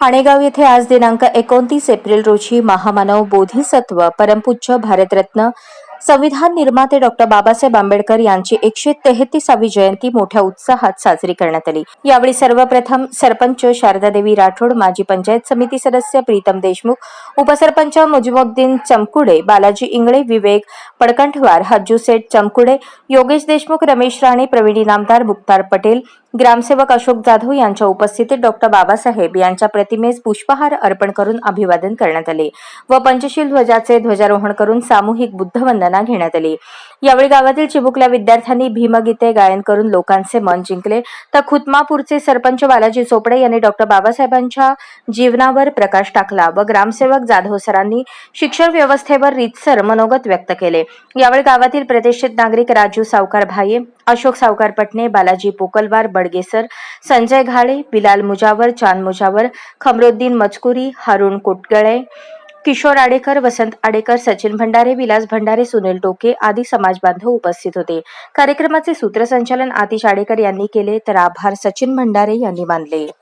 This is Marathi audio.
पाणेगाव येथे आज दिनांक एकोणतीस एप्रिल रोजी महामानव बोधिसत्व परमपूज्य भारतरत्न संविधान निर्माते डॉक्टर बाबासाहेब आंबेडकर यांची एकशे तेहतीसावी जयंती मोठ्या उत्साहात साजरी करण्यात आली. यावेळी सर्वप्रथम सरपंच शारदादेवी राठोड माजी पंचायत समिती सदस्य प्रीतम देशमुख उपसरपंच मुजिमुद्दीन चमकुडे बालाजी इंगळे विवेक पडकंठवार हज्जू सेठ चमकुडे योगेश देशमुख रमेश राणे प्रवीण इनामदार मुक्तार पटेल ग्रामसेवक अशोक जाधव यांच्या उपस्थितीत डॉक्टर बाबासाहेब यांच्या प्रतिमेस पुष्पहार अर्पण करून अभिवादन करण्यात आले व पंचशील ध्वजाचे ध्वजारोहण करून सामूहिक बुद्धवंदना घेण्यात आली. यावेळी गावातील चिमुकल्या विद्यार्थ्यांनी भीमगीते गायन करून लोकांचे मन जिंकले. तर खुतमापूरचे सरपंच बालाजी चोपडे यांनी डॉक्टर बाबासाहेबांच्या जीवनावर प्रकाश टाकला व ग्रामसेवक जाधव सरांनी शिक्षण व्यवस्थेवर रीतसर मनोगत व्यक्त केले. यावेळी गावातील प्रतिष्ठित नागरिक राजू सावकार भाये अशोक सावकार पटणे बालाजी पोकलवार बडगेसर संजय घाळे बिलाल मुजावर चांद मुजावर खमरुद्दीन मजकुरी हारुण कुटकळे किशोर आडेकर वसंत आडेकर सचिन भंडारे विलास भंडारे सुनील टोके आदी समाज बांधव उपस्थित होते. कार्यक्रमाचे सूत्रसंचालन आतिश आडेकर यांनी केले तर आभार सचिन भंडारे यांनी मानले.